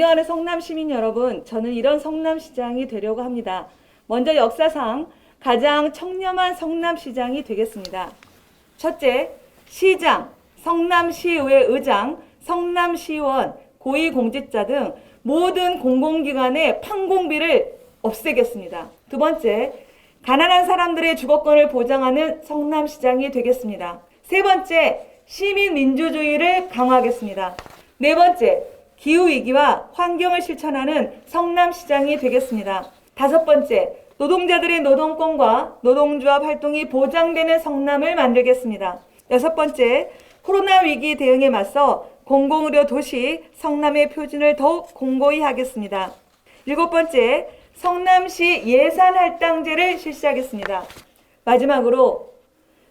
존경하는 성남 시민 여러분, 저는 이런 성남시장이 되려고 합니다. 먼저 역사상 가장 청렴한 성남시장이 되겠습니다. 첫째, 시장, 성남시의회 의장, 성남시의원, 고위공직자 등 모든 공공기관의 판공비를 없애겠습니다. 두 번째, 가난한 사람들의 주거권을 보장하는 성남시장이 되겠습니다. 세 번째, 시민 민주주의를 강화하겠습니다. 네 번째, 기후위기와 환경을 실천하는 성남시장이 되겠습니다. 다섯 번째, 노동자들의 노동권과 노동조합 활동이 보장되는 성남을 만들겠습니다. 여섯 번째, 코로나 위기 대응에 맞서 공공의료 도시 성남의 표준을 더욱 공고히 하겠습니다. 일곱 번째, 성남시 예산 할당제를 실시하겠습니다. 마지막으로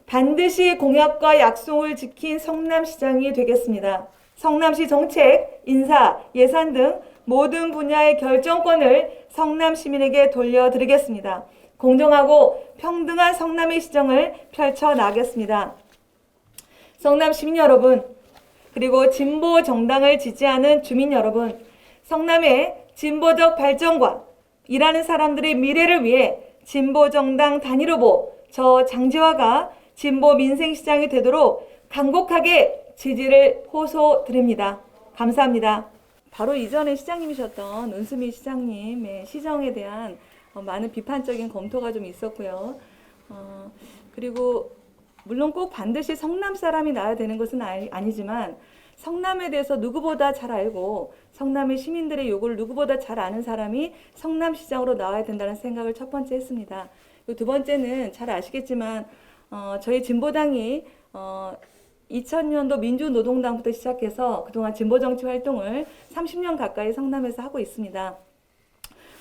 반드시 공약과 약속을 지킨 성남시장이 되겠습니다. 성남시 정책, 인사, 예산 등 모든 분야의 결정권을 성남 시민에게 돌려드리겠습니다. 공정하고 평등한 성남의 시정을 펼쳐 나가겠습니다. 성남 시민 여러분, 그리고 진보 정당을 지지하는 주민 여러분, 성남의 진보적 발전과 일하는 사람들의 미래를 위해 진보 정당 단일 후보 저 장지화가 진보 민생 시장이 되도록 간곡하게 지지를 호소드립니다. 감사합니다. 바로 이전에 시장님이셨던 은수미 시장님의 시정에 대한 어, 많은 비판적인 검토가 좀 있었고요. 어, 그리고 물론 꼭 반드시 성남 사람이 나야 되는 것은 아니- 아니지만 성남에 대해서 누구보다 잘 알고 성남의 시민들의 요구를 누구보다 잘 아는 사람이 성남시장으로 나와야 된다는 생각을 첫 번째 했습니다. 두 번째는 잘 아시겠지만 어, 저희 진보당이 어, 2000년도 민주노동당부터 시작해서 그동안 진보정치 활동을 30년 가까이 성남에서 하고 있습니다.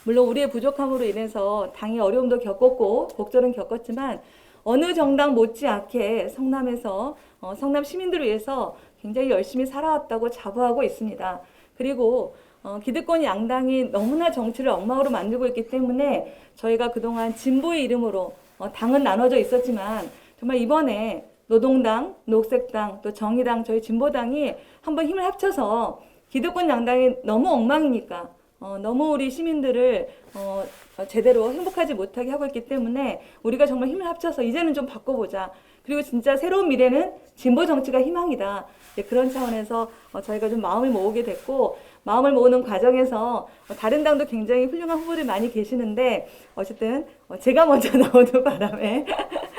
물론 우리의 부족함으로 인해서 당이 어려움도 겪었고 곡절은 겪었지만 어느 정당 못지않게 성남에서 어, 성남 시민들을 위해서 굉장히 열심히 살아왔다고 자부하고 있습니다. 그리고 어, 기득권 양당이 너무나 정치를 엉망으로 만들고 있기 때문에 저희가 그동안 진보의 이름으로 어, 당은 나눠져 있었지만 정말 이번에 노동당, 녹색당, 또 정의당, 저희 진보당이 한번 힘을 합쳐서 기득권 양당이 너무 엉망이니까 어, 너무 우리 시민들을 어, 어, 제대로 행복하지 못하게 하고 있기 때문에 우리가 정말 힘을 합쳐서 이제는 좀 바꿔보자. 그리고 진짜 새로운 미래는 진보 정치가 희망이다. 네, 그런 차원에서 어, 저희가 좀 마음을 모으게 됐고 마음을 모으는 과정에서 어, 다른 당도 굉장히 훌륭한 후보들 많이 계시는데 어쨌든 어, 제가 먼저 나오는 바람에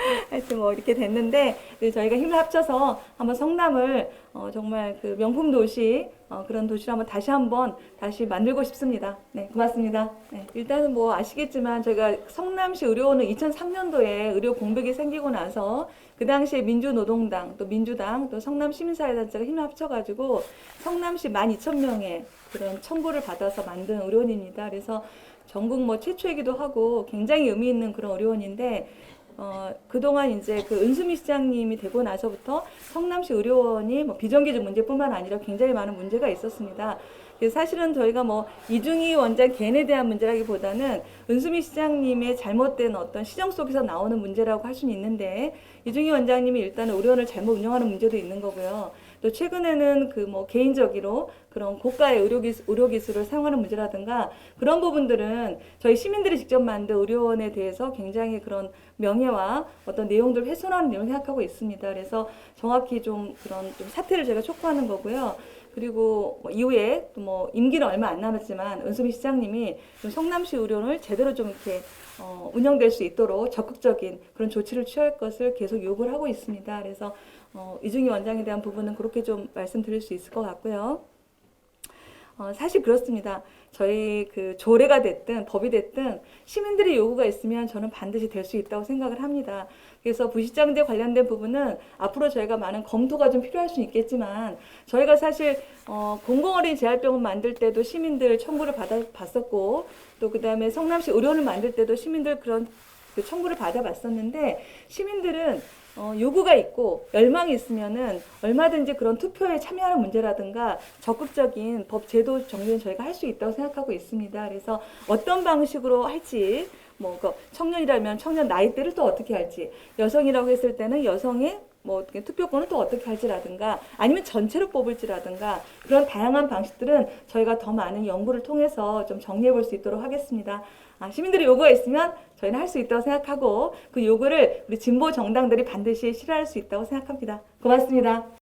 하여튼 뭐 이렇게 됐는데 네, 저희가 힘을 합쳐서 한번 성남을 어, 정말 그 명품 도시 어, 그런 도시를 한번 다시 한번 다시 만들고 싶습니다. 네, 고맙습니다. 네, 일단은 뭐 아시겠지만 저희가 성남시 의료원은 2003년도에 의료 공백이 생기고 나서 그 당시에 민주노동당 또 민주당 또 성남시민사회단체가 힘을 합쳐가지고 성남시 12,000명의 그런 청구를 받아서 만든 의료원입니다. 그래서 전국 뭐 최초이기도 하고 굉장히 의미 있는 그런 의료원인데 어, 그동안 이제 그 은수미 시장님이 되고 나서부터 성남시 의료원이 뭐 비정규직 문제뿐만 아니라 굉장히 많은 문제가 있었습니다. 그래서 사실은 저희가 뭐 이중희 원장 개인에 대한 문제라기보다는 은수미 시장님의 잘못된 어떤 시정 속에서 나오는 문제라고 할 수는 있는데 이중희 원장님이 일단은 의료원을 잘못 운영하는 문제도 있는 거고요. 또 최근에는 그 뭐 개인적으로 그런 고가의 의료기술, 의료기술을 사용하는 문제라든가 그런 부분들은 저희 시민들이 직접 만든 의료원에 대해서 굉장히 그런 명예와 어떤 내용들을 훼손하는 내용을 생각하고 있습니다. 그래서 정확히 좀 그런 좀 사태를 제가 촉구하는 거고요. 그리고 뭐 이후에 또 뭐 임기는 얼마 안 남았지만 은수미 시장님이 좀 성남시 의료원을 제대로 좀 이렇게 어, 운영될 수 있도록 적극적인 그런 조치를 취할 것을 계속 요구를 하고 있습니다. 그래서 어, 이중희 원장에 대한 부분은 그렇게 좀 말씀드릴 수 있을 것 같고요. 어, 사실 그렇습니다. 저희 그 조례가 됐든 법이 됐든 시민들의 요구가 있으면 저는 반드시 될 수 있다고 생각을 합니다. 그래서 부시장제 관련된 부분은 앞으로 저희가 많은 검토가 좀 필요할 수 있겠지만 저희가 사실 어, 공공어린 재활병원 만들 때도 시민들 청구를 받아 봤었고 또 그다음에 성남시 의료원을 만들 때도 시민들 그런 그 청구를 받아봤었는데 시민들은 어, 요구가 있고 열망이 있으면은 얼마든지 그런 투표에 참여하는 문제라든가 적극적인 법 제도 정리는 저희가 할 수 있다고 생각하고 있습니다. 그래서 어떤 방식으로 할지 뭐 그 청년이라면 청년 나이대를 또 어떻게 할지 여성이라고 했을 때는 여성의 뭐 투표권을 또 어떻게 할지라든가 아니면 전체로 뽑을지라든가 그런 다양한 방식들은 저희가 더 많은 연구를 통해서 좀 정리해 볼 수 있도록 하겠습니다. 아, 시민들의 요구가 있으면 저희는 할 수 있다고 생각하고 그 요구를 우리 진보 정당들이 반드시 실현할 수 있다고 생각합니다. 고맙습니다.